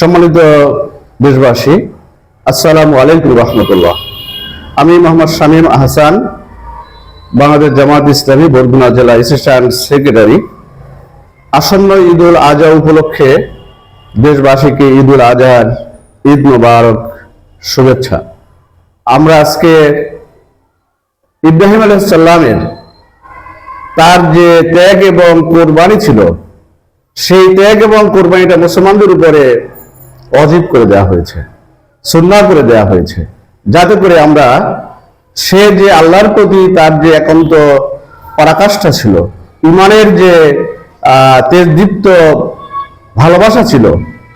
সম্মানিত দেশবাসী, আসসালামু আলাইকুম রহমতুল্লাহ। আমি মোহাম্মদ শামীম আহসান, বাংলাদেশ জামাত ইসলামী বরগুনা জেলা অ্যাসিস্ট্যান্ট সেক্রেটারি আসন্ন ঈদ উল আজহা উপলক্ষে দেশবাসীকে ঈদ উল আজহার ঈদ মোবারক শুভেচ্ছা। আমরা আজকে ইব্রাহিম আলাইসাল্লামের তার যে ত্যাগ এবং কোরবানি ছিল, সেই ত্যাগ এবং কোরবানিটা মুসলমানদের উপরে অজীব করে দেওয়া হয়েছে সুন্না করে দেওয়া হয়েছে। যাতে করে আমরা সে যে আল্লাহর প্রতি তার যে একান্ত পরাকাষ্ঠা ছিল ইমানের যে তেজদীপ্ত ভালোবাসা ছিল,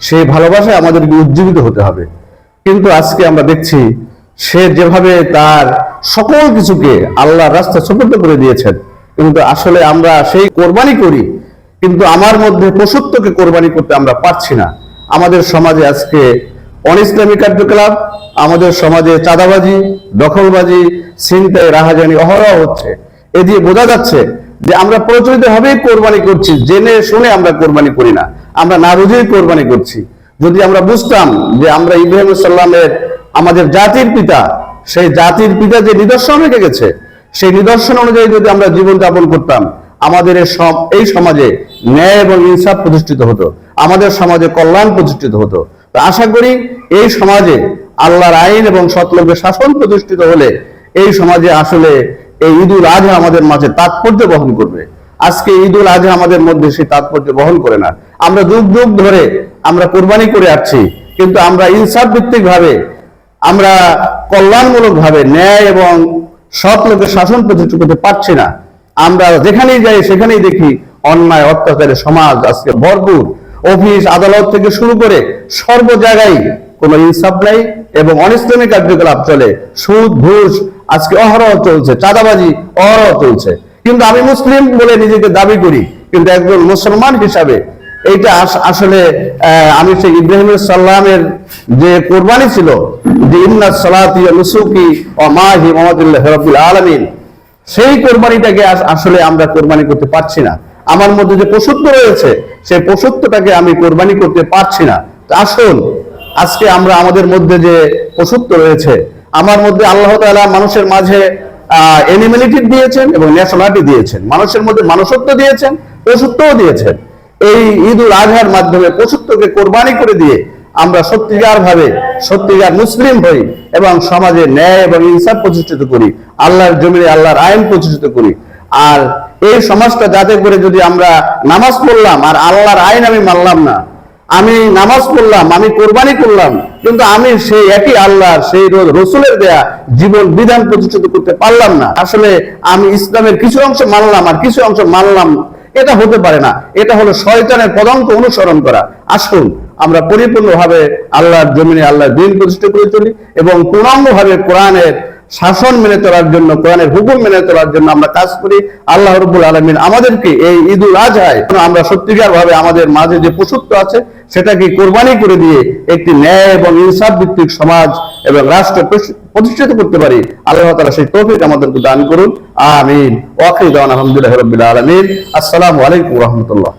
সেই ভালোবাসায় আমাদেরকে উজ্জীবিত হতে হবে। কিন্তু আজকে আমরা দেখছি সে যেভাবে তার সকল কিছুকে আল্লাহর রাস্তা সুপর্দ করে দিয়েছেন, কিন্তু আসলে আমরা সেই কোরবানি করি, কিন্তু আমার মধ্যে পশুত্বকে কোরবানি করতে আমরা পারছি না। আমাদের সমাজে আজকে অন ইসলামী কার্যকলাপ, আমাদের সমাজে চাঁদাবাজি, দখলবাজি, ছিনতাই, রাহাজানি অহরহ হচ্ছে। এ দিয়ে বোঝা যাচ্ছে যে আমরা প্রচলিত ভাবেই কোরবানি করছি, জেনে শুনে আমরা কোরবানি করি না। আমরা না বুঝেই কোরবানি করছি। যদি আমরা বুঝতাম যে আমরা ইব্রাহিম সাল্লামের আমাদের জাতির পিতা, সেই জাতির পিতা যে নিদর্শন রেখে গেছে, সেই নিদর্শন অনুযায়ী যদি আমরা জীবন যাপন করতাম আমাদের এই সমাজে ন্যায় এবং ইনসাফ প্রতিষ্ঠিত হতো, আমাদের সমাজে কল্যাণ প্রতিষ্ঠিত হতো। তো আশা করি এই সমাজে আল্লাহর আইন এবং সতলোকের শাসন প্রতিষ্ঠিত হলে এই সমাজে আসলে এই ঈদুল আজহা আমাদের মাঝে তাৎপর্য বহন করবে। আজকে ঈদুল আজহা আমাদের মধ্যে সেই তাৎপর্য বহন করে না। আমরা যুগ যুগ ধরে আমরা কোরবানি করে আসছি, কিন্তু আমরা ইনসাফ ভিত্তিক ভাবে আমরা কল্যাণমূলক ভাবে ন্যায় এবং সৎ লোকের শাসন প্রতিষ্ঠিত করতে পারছি না। আমরা যেখানেই যাই, সেখানেই দেখি অন্যায়, অত্যাচারে সমাজ আজকে ভরপুর। অফিস, আদালত থেকে শুরু করে সর্ব জায়গায় কোনো ইনসাফ নাই এবং অনিসলামী কার্যকলাপ চলে। সুদ, ঘুষ, আজকে অহরহ চলছে, চাঁদাবাজি, অহরহ চলছে। কিন্তু আমি মুসলিম বলে নিজেকে দাবি করি, কিন্তু একজন মুসলমান হিসাবে এইটা আসলে আমি সেই ইব্রাহিম সাল্লামের যে কোরবানি ছিল, যে ইন্না সালাতি নুসুকি ও মাহি মোহাম্মদুল্লাহ রব্বুল আলামিন সেই কোরবানিটাকে আসলে আমরা কোরবানি করতে পারছি না। আমার মধ্যে যে পশুত্ব রয়েছে, সেই পশুত্বটাকে আমি কোরবানি করতে পারছি না। আসুন, আজকে আমরা আমাদের মধ্যে যে পশুত্ব রয়েছে, আমার মধ্যে আল্লাহ তাআলা মানুষের মাঝে এনিমেলিটি দিয়েছেন এবং ন্যাশনালিটি দিয়েছেন। মানুষের মধ্যে মানুষত্ব দিয়েছেন পশুত্বও দিয়েছেন। এই ঈদ উল আজহার মাধ্যমে পশুত্বকে কোরবানি করে দিয়ে আমরা সত্যিকার ভাবে সত্যিকার মুসলিম হই এবং সমাজে ন্যায় এবং ইনসাফ প্রতিষ্ঠিত করি, আল্লাহর জমিনে আল্লাহর আইন প্রতিষ্ঠিত করি। আর এই সমাজটা যাতে করে যদি আমরা নামাজ পড়লাম আর আল্লাহর আইন আমি মানলাম না, আমি নামাজ পড়লাম, আমি কোরবানি করলাম, কিন্তু আমি সেই একই আল্লাহর, সেই রসুলের দেয়া জীবন বিধান প্রতিষ্ঠিত করতে পারলাম না। আসলে আমি ইসলামের কিছু অংশ মানলাম আর কিছু অংশ মানলাম, এটা হতে পারে না। এটা হলো শয়তানের পদাঙ্ক অনুসরণ করা। আসুন আমরা পরিপূর্ণভাবে আল্লাহর জমিনে আল্লাহর দিন প্রতিষ্ঠা করে চলি এবং পূর্ণাঙ্গভাবে কোরআনের শাসন মেনে চলার জন্য, কোরআনের হুকুম মেনে চলার জন্য আমরা কাজ করি। আল্লাহ রব্বুল আলমিন আমাদেরকে এই ঈদ উল আজহায় আমরা সত্যিকার ভাবে আমাদের মাঝে যে পশুত্ব আছে, সেটাকে কোরবানি করে দিয়ে একটি ন্যায় এবং ইনসাফ ভিত্তিক সমাজ এবং রাষ্ট্র প্রতিষ্ঠিত করতে পারি। আল্লাহ তালা সেই তৌফিক আমাদেরকে দান করুন। আমিন। ওয়াকিদ আলহামদুলিল্লাহ রবিল আলমিন। আসসালামু আলাইকুম রহমতুল্লাহ।